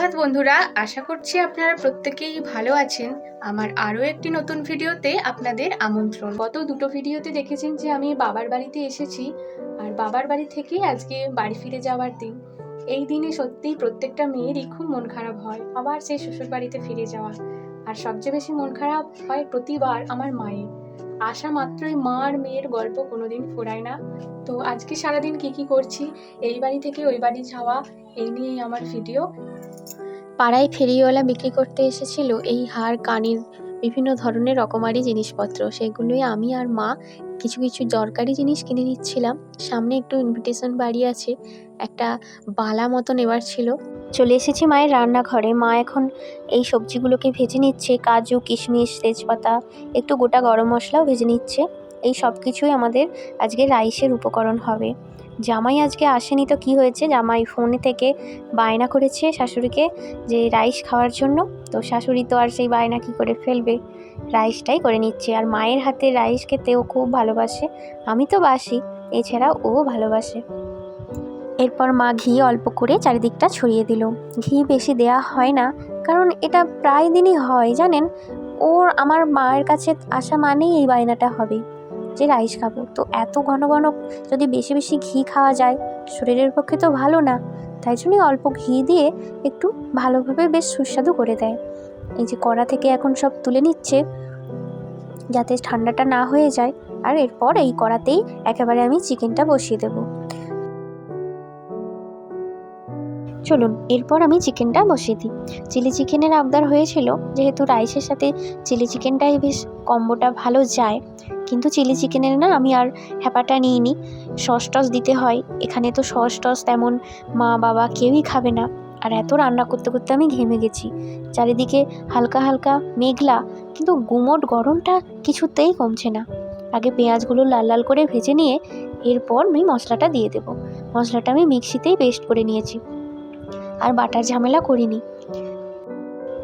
সুপ্রভাত বন্ধুরা। আশা করছি আপনারা প্রত্যেকেই ভালো আছেন। আমার আরও একটি নতুন ভিডিওতে আপনাদের আমন্ত্রণ। গত দুটো ভিডিওতে দেখেছেন যে আমি বাবার বাড়িতে এসেছি আর বাবার বাড়ি থেকে আজকে বাড়ি ফিরে যাওয়ার দিন। এই দিনে সত্যিই প্রত্যেকটা মেয়েরই খুব মন খারাপ হয়। আবার সেই শ্বশুর বাড়িতে ফিরে যাওয়া। আর সবচেয়ে বেশি মন খারাপ হয় প্রতিবার আমার মায়ের। আসা মাত্রই মা আর মেয়ের গল্প কোনোদিন ফোরায় না। তো আজকে সারাদিন কি কি করছি? এই বাড়ি থেকে ওই বাড়ি যাওয়া, এই নিয়েই আমার ভিডিও। পাড়ায় ফেরিওয়ালা বিক্রি করতে এসেছিল এই হার, কানের বিভিন্ন ধরনের রকমারি জিনিসপত্র। সেগুলোই আমি আর মা কিছু কিছু দরকারি জিনিস কিনে নিচ্ছিলাম। সামনে একটু ইনভিটেশন বাড়ি আছে। একটা বালা মতো নেওয়ার ছিল। চলে এসেছি মায়ের রান্নাঘরে। মা এখন এই সবজিগুলোকে ভেজে নিচ্ছে, কাজু, কিশমিশ, তেজপাতা, একটু গোটা গরম মশলাও ভেজে নিচ্ছে। এই সব কিছুই আমাদের আজকে রাইসের উপকরণ হবে। জামাই আজকে আসেনি তো কি হয়েছে? জামাই ফোনে থেকে বায়না করেছে শাশুড়িকে যে রাইস খাওয়ার জন্য। তো শাশুড়ি তো আর সেই বায়না কি করে ফেলবে? রাইসটাই করে নিচ্ছে। আর মায়ের হাতে রাইস খেতেও খুব ভালোবাসে। আমি তো বাসি, এছাড়া ও ভালোবাসে। এরপর মা ঘি অল্প করে চারিদিকটা ছড়িয়ে দিল। ঘি বেশি দেয়া হয় না, কারণ এটা প্রায় দিনই হয়, জানেন? ওর আমার মায়ের কাছে আসা মানেই এই বায়নাটা হবে, যে রাইস খাব। তো এত ঘন ঘন যদি বেশি বেশি ঘি খাওয়া যায়, শরীরের পক্ষে তো ভালো না। তাই জন্যই অল্প ঘি দিয়ে একটু ভালোভাবে বেশ সুস্বাদু করে দেয়। এই যে কড়া থেকে এখন সব তুলে নিচ্ছে, যাতে ঠান্ডাটা না হয়ে যায়, আর এরপর এই কড়াতেই একেবারে আমি চিকেনটা বসিয়ে দেবো। চলুন, এরপর আমি চিকেনটা বসিয়ে দিই। চিলি চিকেনের আবদার হয়েছিল, যেহেতু রাইসের সাথে চিলি চিকেনটাই বেশ কম্বোটা ভালো যায়, কিন্তু চিলি চিকেনের না আমি আর হ্যাপাটা নিইনি। সস টস দিতে হয়, এখানে তো সস টস তেমন মা বাবা কেউই খাবে না। আর এত রান্না করতে করতে আমি ঘেমে গেছি। চারিদিকে হালকা হালকা মেঘলা, কিন্তু গুমোট গরমটা কিছুতেই কমছে না। আগে পেঁয়াজগুলো লাল লাল করে ভেজে নিয়ে, এরপর আমি মশলাটা দিয়ে দেব। মশলাটা আমি মিক্সিতেই পেস্ট করে নিয়েছি। আর বাটার ঝামেলা করিনি।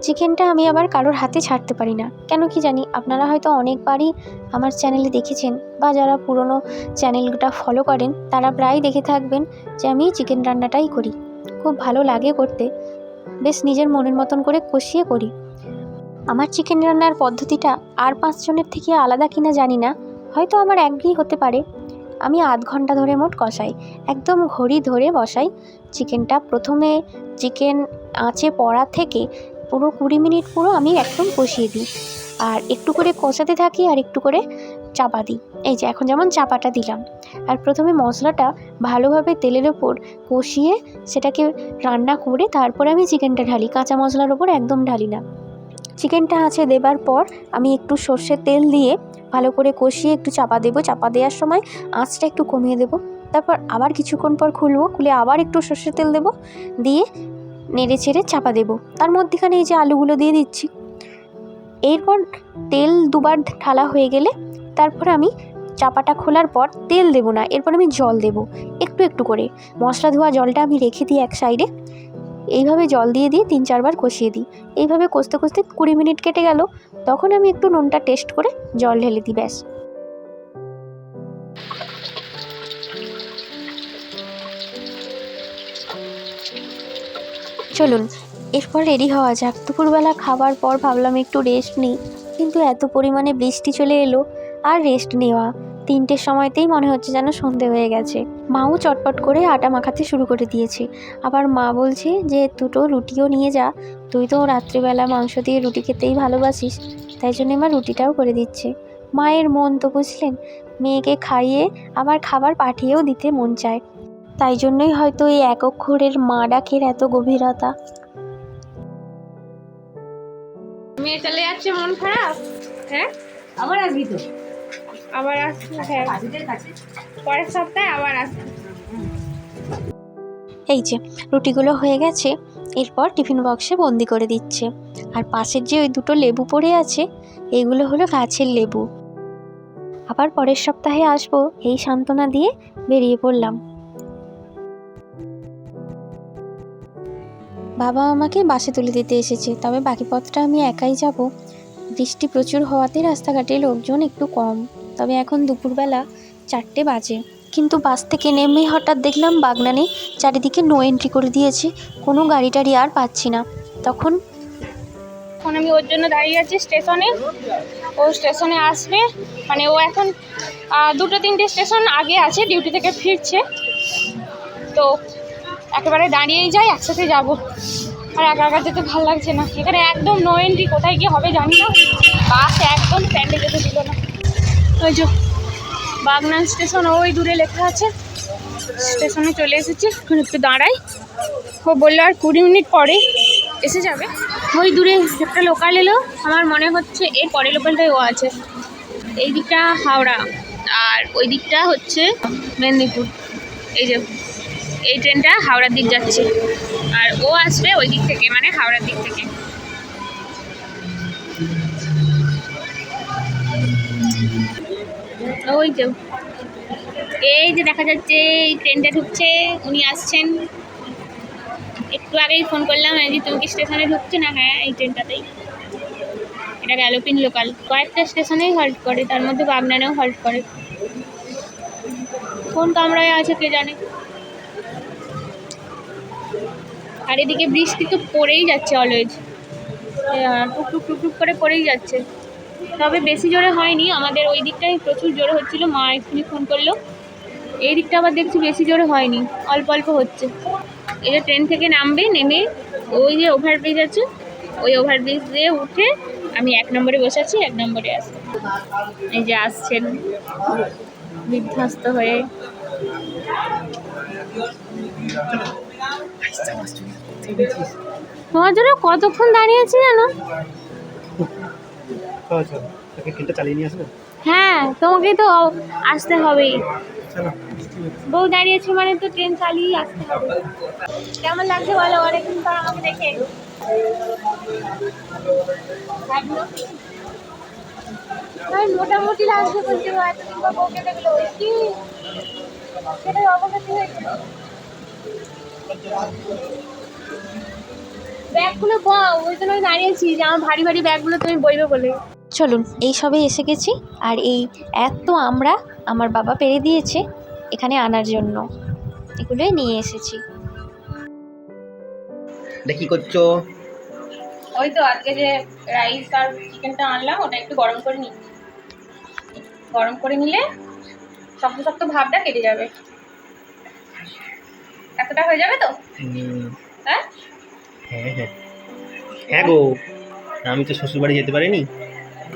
চিকেনটা আমি আবার কারোর হাতে ছাড়তে পারি না। কেন কি জানি, আপনারা হয়তো অনেকবারই আমার চ্যানেলে দেখেছেন বা যারা পুরনো চ্যানেলটা ফলো করেন, তারা প্রায় দেখে থাকবেন যে আমি চিকেন রান্নাটাই করি। খুব ভালো লাগে করতে। বেশ নিজের মনের মতন করে কষিয়ে করি। আমার চিকেন রান্নার পদ্ধতিটা আর পাঁচজনের থেকে আলাদা কিনা জানি না। হয়তো আমার একঘেয়েই হতে পারে। আমি আধ ঘণ্টা ধরে মোট কষাই। একদম ঘড়ি ধরে বসাই। চিকেনটা প্রথমে চিকেন আঁচে পড়া থেকে পুরো কুড়ি মিনিট পুরো আমি একদম কষিয়ে দিই। আর একটু করে কষাতে থাকি আর একটু করে চাপা দিই। এই যে, এখন যেমন চাপাটা দিলাম। আর প্রথমে মশলাটা ভালোভাবে তেলের ওপর কষিয়ে সেটাকে রান্না করে তারপরে আমি চিকেনটা ঢালি। কাঁচা মশলার ওপর একদম ঢালি না। চিকেনটা আছে দেবার পর আমি একটু সর্ষের তেল দিয়ে ভালো করে কষিয়ে একটু চাপা দেবো। চাপা দেওয়ার সময় আঁচটা একটু কমিয়ে দেবো। তারপর আবার কিছুক্ষণ পর খুলবো, খুলে আবার একটু সর্ষের তেল দেবো, দিয়ে নেড়ে চেড়ে চাপা দেবো। তার মধ্যেখানে এই যে আলুগুলো দিয়ে দিচ্ছি। এরপর তেল দুবার ঢালা হয়ে গেলে তারপর আমি চাপাটা খোলার পর তেল দেবো না, এরপর আমি জল দেবো। একটু একটু করে। মশলা ধোয়া জলটা আমি রেখে দিই এক সাইডে। এইভাবে জল দিয়ে দিয়ে তিন চারবার কষিয়ে দিই। এইভাবে কষতে কষতে কুড়ি মিনিট কেটে গেল। তখন আমি একটু নুনটা টেস্ট করে জল ঢেলে দিই, ব্যাস। চলুন, এরপর রেডি হওয়া যাক। দুপুরবেলা খাবার পর ভাবলাম একটু রেস্ট নিই। কিন্তু এত পরিমাণে বৃষ্টি চলে এলো, আর রেস্ট নেওয়া। তিনটের সময়তেই মনে হচ্ছে যেন সন্ধে হয়ে গেছে। মাও চটপট করে আটা মাখাতে শুরু করে দিয়েছে। আবার মা বলছে যে, দুটো রুটিও নিয়ে যা। তুই তো রাত্রিবেলা মাংস দিয়ে রুটি খেতেই ভালোবাসিস, তাই জন্য আমার রুটিটাও করে দিচ্ছে। মায়ের মন তো বুঝলেন, মেয়েকে খাইয়ে আবার খাবার পাঠিয়েও দিতে মন চায়। তাই জন্যই হয়তো এই এক অক্ষরের মা ডাকের এত গভীরতা। মেয়ে চলে যাচ্ছে, মন খারাপ? হ্যাঁ? আবার আসবি তো। আবার হ্যাঁ। পরের সপ্তাহে আবার আসবে। এই যে, রুটিগুলো হয়ে গেছে, এরপর টিফিন বক্সে বন্দি করে দিচ্ছে। আর পাশের যে ওই দুটো লেবু পড়ে আছে, এগুলো হলো গাছের লেবু। আবার পরের সপ্তাহে আসব, এই সান্ত্বনা দিয়ে বেরিয়ে পড়লাম। বাবা আমাকে বাসে তুলে দিতে এসেছে, তবে বাকি পথটা আমি একাই যাব। বৃষ্টি প্রচুর হওয়াতে রাস্তাঘাটে লোকজন একটু কম। তবে এখন দুপুরবেলা চারটে বাজে। কিন্তু বাস থেকে নেমে হঠাৎ দেখলাম বাগনানে চারিদিকে নো এন্ট্রি করে দিয়েছে। কোনো গাড়ি টাড়ি আর পাচ্ছি না। তখন এখন আমি ওর জন্য দাঁড়িয়ে আছি স্টেশনে। ও স্টেশনে আসবে। মানে ও এখন দুটো তিনটে স্টেশন আগে আছে, ডিউটি থেকে ফিরছে। তো একেবারে দাঁড়িয়েই যাই একসাথে যাব। আর একা একা যেতে ভালো লাগছে না। এখানে একদম নো এন্ট্রি কোথায় গিয়ে হবে জানি না। বাস একদম স্ট্যান্ডে যেতে দিল না। ওই যে বাগনান স্টেশন, ওই দূরে লেখা আছে। স্টেশনে চলে এসেছি। এখন একটু দাঁড়াই। ও বলল, আর কুড়ি মিনিট পরে এসে যাবে। ওই দূরে একটা লোকাল এলো। আমার মনে হচ্ছে এর পরের লোকালটাই ও আছে। এই দিকটা হাওড়া, আর ওই দিকটা হচ্ছে মেদিনীপুর। এই যে, এই ট্রেনটা হাওড়ার দিক যাচ্ছে। আর ও আসবে ওই দিক থেকে মানে হাওড়ার দিক থেকে। ওই যে এই যে দেখা যাচ্ছে, এই ট্রেনটা ঢুকছে, উনি আসছেন। একটু আগেই ফোন করলাম যে তুমি কি স্টেশনে ঢুকছে? না হ্যাঁ এই ট্রেনটাতেই এটা গ্যালোপিন লোকাল কয়েকটা স্টেশনেই হল্ট করে, তার মধ্যে বাগনানেও হল্ট করে। কোন কামরায় আছে কে জানে? আর এদিকে বৃষ্টি তো পড়েই যাচ্ছে অলওয়েজ টুক টুক টুক টুক করে পড়েই যাচ্ছে। তবে বেশি জোরে হয়নি, আমাদের ওই দিকটাই প্রচুর জোরে হচ্ছিল, মা এক্ষুনি ফোন করল। এই দিকটা আবার দেখছি বেশি জোরে হয়নি, অল্প অল্প হচ্ছে। এই যে ট্রেন থেকে নামবে, নেমে ওই যে ওভারব্রিজ আছে, ওই ওভারব্রিজ দিয়ে উঠে আমি এক নম্বরে বসে আছি এক নম্বরে আসব এই যে আসছেন, বিধ্বস্ত হয়ে। কতক্ষণ দাঁড়িয়ে আছি জানো আচ্ছা তাকে ট্রেনটা চালিয়ে নিয়ে আসবে? হ্যাঁ তোমাকেই তো আসতে হবেই। বউ দাঁড়িয়েছে মানে তো ট্রেন চালিয়ে আসতে হবে। কেমন লাগছে বলো? অনেকদিন পর আমাকে দেখে। মোটামুটি লাগছে বলতে এতদিন পর বউকে দেখল। কি? সেটাই ব্যাগগুলো পাও ওই জন্য আমি দাঁড়িয়েছি যে আমার ভারী ভারী ব্যাগগুলো তুমি বইবে বলে। চলুন এই সবে এসে গেছি। আর এই এত আমরা আমার বাবা পেরে দিয়েছে এখানে আনার জন্য। এগুলোই নিয়ে এসেছি। কি করছ? ওই তো আজকে যে রাইস আর চিকেনটা আনলাম ওটা একটু গরম করে নিই। গরম করে নিলে শক্ত শক্ত ভাবটা কেটে যাবে। এতটা হয়ে যাবে তো? হ্যাঁ? হ্যাঁ হ্যাঁ। হ্যাঁ গো আমি তো শ্বশুরবাড়ি যেতে পারিনি।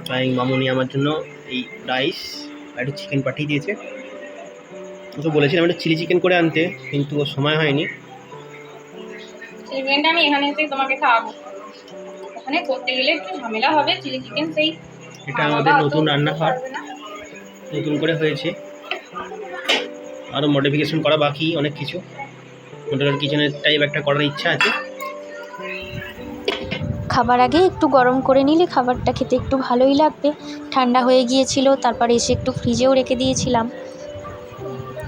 তাই মামুনি আমার জন্য এই রাইস আর একটু চিকেন পাঠিয়ে দিয়েছে। ওকে বলেছিলাম একটু চিলি চিকেন করে আনতে কিন্তু ওর সময় হয়নি। চিকেনটা আমি এখানে এসে তোমাকে খাওয়াবো। ওখানে করতে গেলে একটু ঝামেলা হবে চিলি চিকেন সেই এটা আমাদের নতুন রান্নাঘর নতুন করে হয়েছে। আরও মডিফিকেশন করা বাকি অনেক কিছু। মডেলার কিচেনের টাইপ একটা করার ইচ্ছা আছে। খাবার আগে একটু গরম করে নিলে খাবারটা খেতে একটু ভালোই লাগবে। ঠান্ডা হয়ে গিয়েছিল, তারপর এসে একটু ফ্রিজেও রেখে দিয়েছিলাম।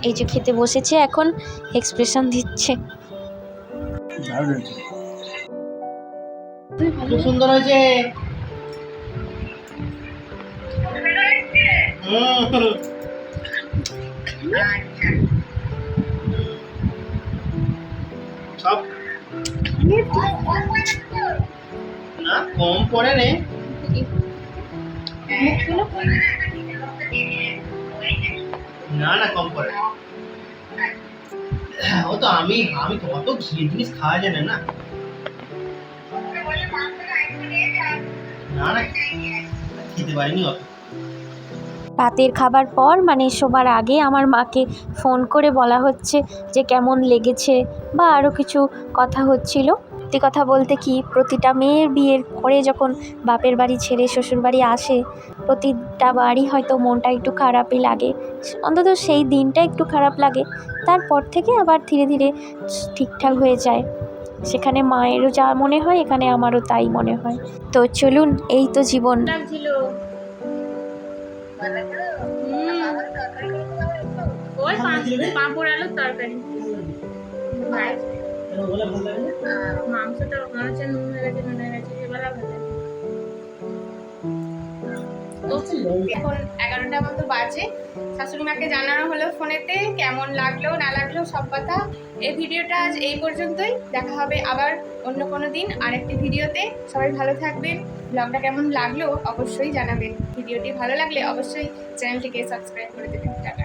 এই যে খেতে বসেছে এখন এক্সপ্রেশন দিচ্ছে। সব। কম পড়ে নে। না না, কম পড়ে ও তো আমি আমি ঘিয়ে জিনিস খাওয়া না রাতের খাবার পর মানে শোবার আগে আমার মাকে ফোন করে বলা হচ্ছে যে কেমন লেগেছে বা আরও কিছু কথা হচ্ছিল। সত্যি কথা বলতে কি প্রতিটা মেয়ের বিয়ের পরে যখন বাপের বাড়ি ছেড়ে শ্বশুর বাড়ি আসে প্রতিটা বাড়ি হয়তো মনটা একটু খারাপই লাগে। অন্তত সেই দিনটা একটু খারাপ লাগে তারপর থেকে আবার ধীরে ধীরে ঠিকঠাক হয়ে যায়। সেখানে মায়েরও যা মনে হয় এখানে আমারও তাই মনে হয়। তো চলুন এই তো জীবন। পাঁপড় আলুর তরকারি। ভাই মাংসটা হচ্ছে নুন হয়ে গেছে নুন হয়ে এবার এখন এগারোটা মতো বাজে। শাশুড়ি মাকে জানানো হলো ফোনেতে কেমন লাগল না লাগল সব কথা। এই ভিডিওটা আজ এই পর্যন্তই। দেখা হবে আবার অন্য কোনো দিন আরেকটি ভিডিওতে। সবাই ভালো থাকবেন। ব্লগটা কেমন লাগল অবশ্যই জানাবেন। ভিডিওটি ভালো লাগলে অবশ্যই চ্যানেলটিকে সাবস্ক্রাইব করে দেবেন। টাটা।